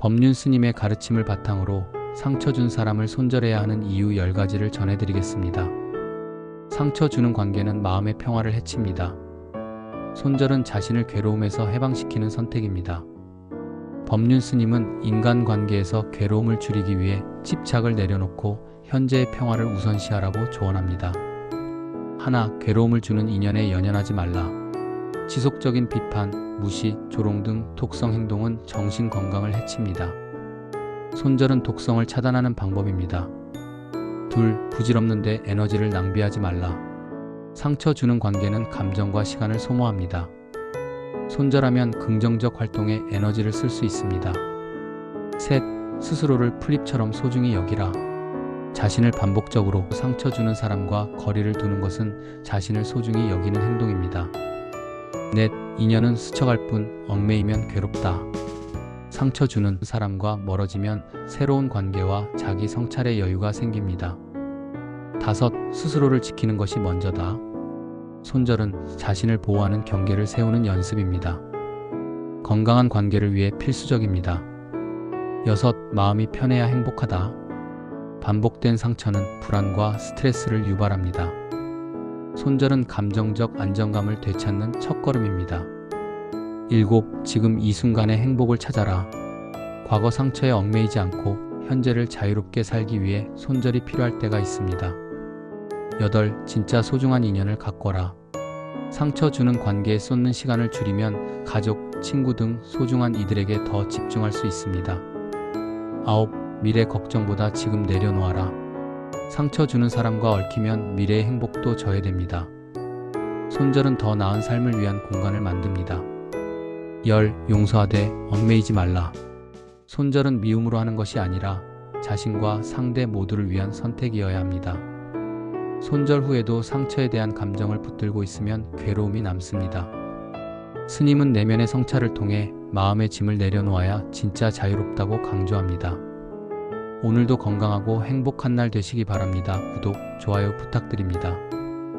법륜 스님의 가르침을 바탕으로 상처 준 사람을 손절해야 하는 이유 10가지를 전해드리겠습니다. 상처 주는 관계는 마음의 평화를 해칩니다. 손절은 자신을 괴로움에서 해방시키는 선택입니다. 법륜 스님은 인간 관계에서 괴로움을 줄이기 위해 집착을 내려놓고 현재의 평화를 우선시하라고 조언합니다. 하나, 괴로움을 주는 인연에 연연하지 말라. 지속적인 비판, 무시, 조롱 등 독성 행동은 정신 건강을 해칩니다. 손절은 독성을 차단하는 방법입니다. 둘, 부질없는데 에너지를 낭비하지 말라. 상처 주는 관계는 감정과 시간을 소모합니다. 손절하면 긍정적 활동에 에너지를 쓸 수 있습니다. 셋, 스스로를 플립처럼 소중히 여기라. 자신을 반복적으로 상처 주는 사람과 거리를 두는 것은 자신을 소중히 여기는 행동입니다. 넷, 인연은 스쳐갈 뿐 얽매이면 괴롭다. 상처 주는 사람과 멀어지면 새로운 관계와 자기 성찰의 여유가 생깁니다. 다섯, 스스로를 지키는 것이 먼저다. 손절은 자신을 보호하는 경계를 세우는 연습입니다. 건강한 관계를 위해 필수적입니다. 여섯, 마음이 편해야 행복하다. 반복된 상처는 불안과 스트레스를 유발합니다. 손절은 감정적 안정감을 되찾는 첫걸음입니다. 일곱, 지금 이 순간의 행복을 찾아라. 과거 상처에 얽매이지 않고 현재를 자유롭게 살기 위해 손절이 필요할 때가 있습니다. 여덟, 진짜 소중한 인연을 가꿔라. 상처 주는 관계에 쏟는 시간을 줄이면 가족, 친구 등 소중한 이들에게 더 집중할 수 있습니다. 아홉, 미래 걱정보다 지금 내려놓아라. 상처 주는 사람과 얽히면 미래의 행복도 저해됩니다. 손절은 더 나은 삶을 위한 공간을 만듭니다. 열, 용서하되 얽매이지 말라. 손절은 미움으로 하는 것이 아니라 자신과 상대 모두를 위한 선택이어야 합니다. 손절 후에도 상처에 대한 감정을 붙들고 있으면 괴로움이 남습니다. 스님은 내면의 성찰을 통해 마음의 짐을 내려놓아야 진짜 자유롭다고 강조합니다. 오늘도 건강하고 행복한 날 되시기 바랍니다. 구독, 좋아요 부탁드립니다.